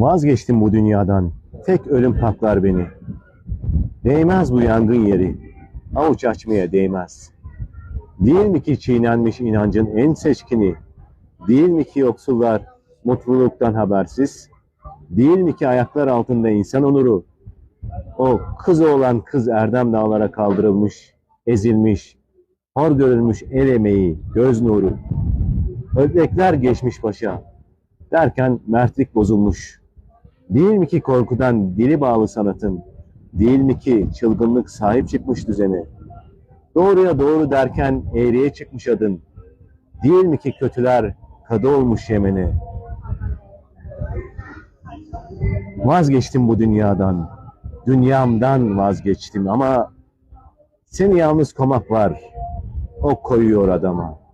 Vazgeçtim bu dünyadan. Tek ölüm paklar beni. Değmez bu yangın yeri. Avuç açmaya değmez. Değil mi ki çiğnenmiş inancın en seçkini? Değil mi ki yoksullar mutluluktan habersiz? Değil mi ki ayaklar altında insan onuru? O kız olan kız erdem dağlara kaldırılmış, ezilmiş, hor görülmüş el emeği, göz nuru. Ödlekler geçmiş başa. Derken mertlik bozulmuş. Değil mi ki korkudan dili bağlı sanatın? Değil mi ki çılgınlık sahip çıkmış düzene? Doğruya doğru derken eğriye çıkmış adın. Değil mi ki kötüler kadı olmuş Yemen'e? Vazgeçtim bu dünyadan. Dünyamdan vazgeçtim ama seni yalnız komak var. O koyuyor adama.